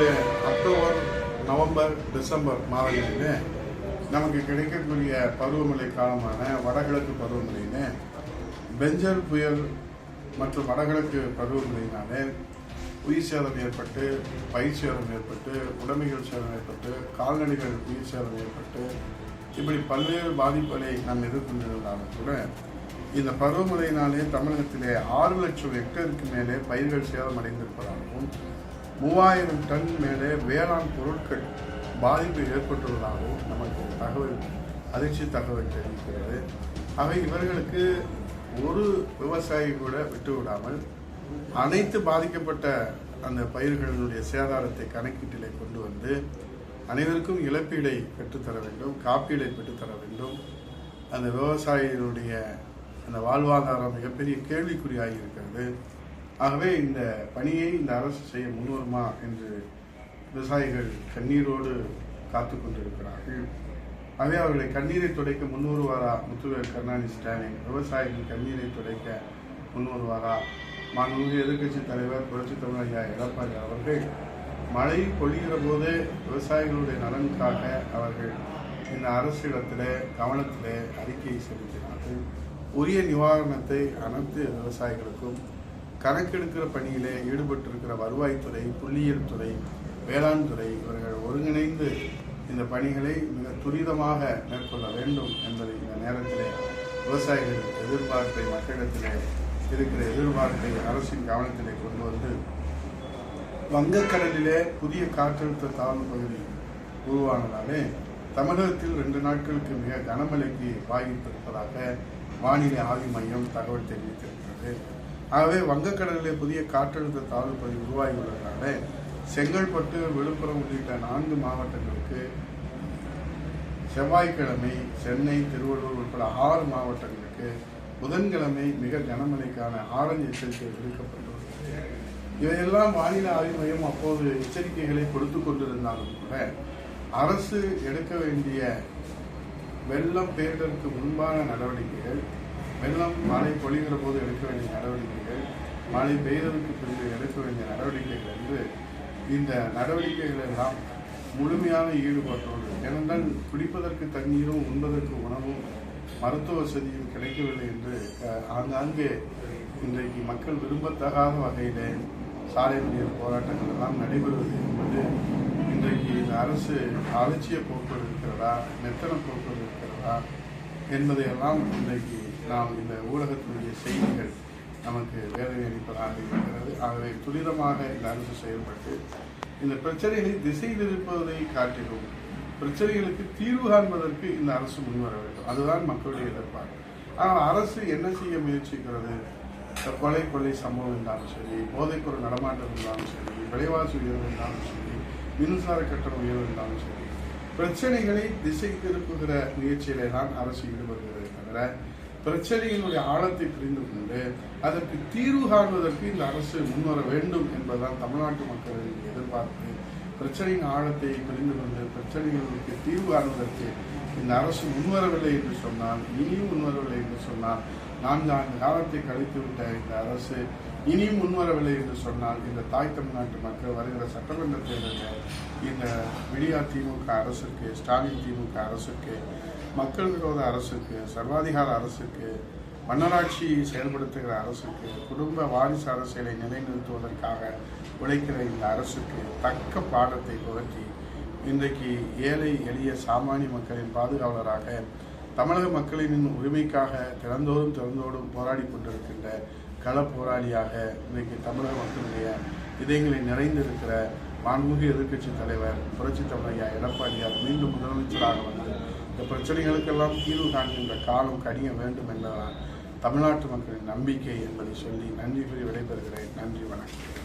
இதில் October November December மாதங்களிலே நமக்கு கிடைக்கக்கூடிய பருவமழை காலமான வடகிழக்கு பருவமழையிலே பெஞ்சர் புயல் மற்றும் வடகிழக்கு பருவமழையினாலே உயிர் சேதம் ஏற்பட்டு பயிர் சேதம் ஏற்பட்டு உடைமைகள் சேதம் ஏற்பட்டு கால்நடைகள் உயிர் சேதம் ஏற்பட்டு இப்படி பல்வேறு பாதிப்புகளை நாம் எதிர்கொண்டிருந்தாலும் கூட இந்த பருவமழையினாலே தமிழகத்திலே ஆறு லட்சம் ஹெக்டருக்கு மேலே பயிர்கள் சேதமடைந்திருப்பதாகவும் மூவாயிரம் டன் மேலே வேளாண் பொருட்கள் பாதிப்பு ஏற்பட்டுள்ளதாகவும் நமக்கு தகவல் அதிர்ச்சி தகவல் தெரிவிக்கிறது. ஆக இவர்களுக்கு ஒரு விவசாயி கூட விட்டு விடாமல் அனைத்து பாதிக்கப்பட்ட அந்த பயிர்களினுடைய சேதாரத்தை கணக்கீட்டிலே கொண்டு வந்து அனைவருக்கும் இழப்பீடை பெற்றுத்தர வேண்டும் காப்பீடை பெற்றுத்தர வேண்டும். அந்த விவசாயியினுடைய அந்த வாழ்வாதாரம் மிகப்பெரிய கேள்விக்குறியாகி இருக்கிறது. ஆகவே இந்த பணியை இந்த அரசு செய்ய முன்வருமா என்று விவசாயிகள் கண்ணீரோடு காத்து கொண்டிருக்கிறார்கள். ஆகவே அவர்களை கண்ணீரை துடைக்க முன்வருவாரா முத்துவேல் கருணாநிதி ஸ்டாலின்? விவசாயிகள் கண்ணீரை துடைக்க முன்வருவாரா? மாண்புமிகு எதிர்க்கட்சி தலைவர் புரட்சி தமிழ் ஐயா எடப்பாடி அவர்கள் மழை பொழிகிற போது விவசாயிகளுடைய நலனுக்காக அவர்கள் இந்த அரசிடத்தில் கவனத்தில் அறிக்கையை செலுத்தினார்கள். உரிய நிவாரணத்தை அனைத்து விவசாயிகளுக்கும் கணக்கெடுக்கிற பணியிலே ஈடுபட்டிருக்கிற வருவாய்த்துறை புள்ளியியல் துறை வேளாண் துறை இவர்கள் ஒருங்கிணைந்து இந்த பணிகளை மிக துரிதமாக மேற்கொள்ள வேண்டும் என்பதை இந்த நேரத்திலே விவசாயிகள் எதிர்பார்ப்பை மக்களிடத்திலே இருக்கிற எதிர்பார்ப்பை அரசின் கவனத்திலே கொண்டு வந்து வங்கக்கடலிலே புதிய காற்றழுத்த தாழ்வு பகுதி உருவானதாலே தமிழகத்தில் ரெண்டு நாட்களுக்கு மிக கனமழைக்கு வாய்ப்பிருப்பதாக வானிலை ஆய்வு மையம் தகவல் தெரிவித்திருக்கிறது. ஆகவே வங்கக்கடலிலே புதிய காற்றழுத்த தாழ்வு பகுதி உருவாகியுள்ளதுனால செங்கல்பட்டு விழுப்புரம் உள்ளிட்ட நான்கு மாவட்டங்களுக்கு செவ்வாய்க்கிழமை சென்னை திருவள்ளூர் உட்பட ஆறு மாவட்டங்களுக்கு புதன்கிழமை மிக கனமழைக்கான ஆரஞ்சு எச்சரிக்கை விடுக்கப்பட்டுள்ளது. இவையெல்லாம் வானிலை ஆய்வு மையம் அப்போது எச்சரிக்கைகளை கொடுத்து கொண்டிருந்தாலும் கூட அரசு எடுக்க வேண்டிய வெள்ளம் பேரிடருக்கு முன்பான நடவடிக்கைகள் வெள்ளம் மழை பொழிகிற போது எடுக்க வேண்டிய நடவடிக்கைகள் மழை பெய்ததற்கு பிறகு எடுக்க வேண்டிய நடவடிக்கைகள் என்று இந்த நடவடிக்கைகள் எல்லாம் முழுமையான ஈடுபாட்டோடு ஏனென்றால் குடிப்பதற்கு தண்ணீரும் உண்பதற்கு உணவும் மருத்துவ வசதியும் கிடைக்கவில்லை என்று ஆங்காங்கே இன்றைக்கு மக்கள் விரும்பத்தகாத வகையிலே சாலை மறியல் போராட்டங்கள் எல்லாம் நடைபெறுவது என்பது இன்றைக்கு இந்த அரசு அலட்சிய போக்கு இருக்கிறதா மெத்தன போக்கு இருக்கிறதா என்பதையெல்லாம் இன்றைக்கு நாம் இந்த ஊடகத்தினுடைய செய்திகள் நமக்கு வேதனை அளிப்பதாக இருக்கிறது. ஆகவே துரிதமாக இந்த அரசு செயல்பட்டு இந்த பிரச்சனைகளை திசை திருப்பதை காட்டிலும் பிரச்சனைகளுக்கு தீர்வு காண்பதற்கு இந்த அரசு முன்வர வேண்டும். அதுதான் மக்களுடைய எதிர்பார்ப்பு. ஆனால் அரசு என்ன செய்ய முயற்சிக்கிறது? இந்த கொலை கொள்ளை சம்பவம் இருந்தாலும் சரி போதைப்பொருள் நடமாட்டம் இருந்தாலும் சரி விலைவாசி உயர்வு இருந்தாலும் சரி மின்சார கட்டண உயர்வு இருந்தாலும் சரி பிரச்சனைகளை திசை திருப்புகிற முயற்சியிலே தான் அரசு ஈடுபடுகிறது தவிர பிரச்சனையினுடைய ஆழத்தை புரிந்து கொண்டு அதற்கு தீர்வு காண்பதற்கு இந்த அரசு முன்வர வேண்டும் என்பதுதான் தமிழ்நாட்டு மக்களின் எதிர்பார்ப்பு. பிரச்சனையின் ஆழத்தை புரிந்து கொண்டு பிரச்சனைகளுக்கு தீர்வு காண்பதற்கு இந்த அரசு முன்வரவில்லை என்று சொன்னால் இனியும் முன்வரவில்லை என்று சொன்னால் நான்கு ஆண்டு காலத்தை கழித்துவிட்ட இந்த அரசு இனியும் முன்வரவில்லை என்று சொன்னால் இந்த தாய் தமிழ்நாட்டு மக்கள் வருகிற சட்டமன்ற தேர்தலில் இந்த விடியா திமுக அரசுக்கு ஸ்டாலின் திமுக அரசுக்கு மக்கள் விரோத அரசுக்கு சர்வாதிகார அரசுக்கு மன்னராட்சி செயல்படுத்துகிற அரசுக்கு குடும்ப வாரிசு அரசியலை நிலைநிறுத்துவதற்காக உழைக்கிற இந்த அரசுக்கு தக்க பாடத்தை புகட்டி இன்றைக்கு ஏழை எளிய சாமானிய மக்களின் பாதுகாவலராக தமிழக மக்களின் உரிமைக்காக திறந்தோறும் திறந்தோடும் போராடி கொண்டிருக்கின்ற கள போராளியாக இன்றைக்கு தமிழக மக்களுடைய இதயங்களில் நிறைந்திருக்கிற மாண்புமிகு எதிர்க்கட்சி தலைவர் புரட்சி தமிழையா எடப்பாடியார் மீண்டும் முதலமைச்சராக வந்து இந்த பிரச்சனைகளுக்கெல்லாம் தீர்வு காண்கின்ற காலம் கனிய வேண்டும் என்பதுதான் தமிழ்நாட்டு மக்களின் நம்பிக்கை என்பதை சொல்லி நன்றி கூறி விடைபெறுகிறேன். நன்றி வணக்கம்.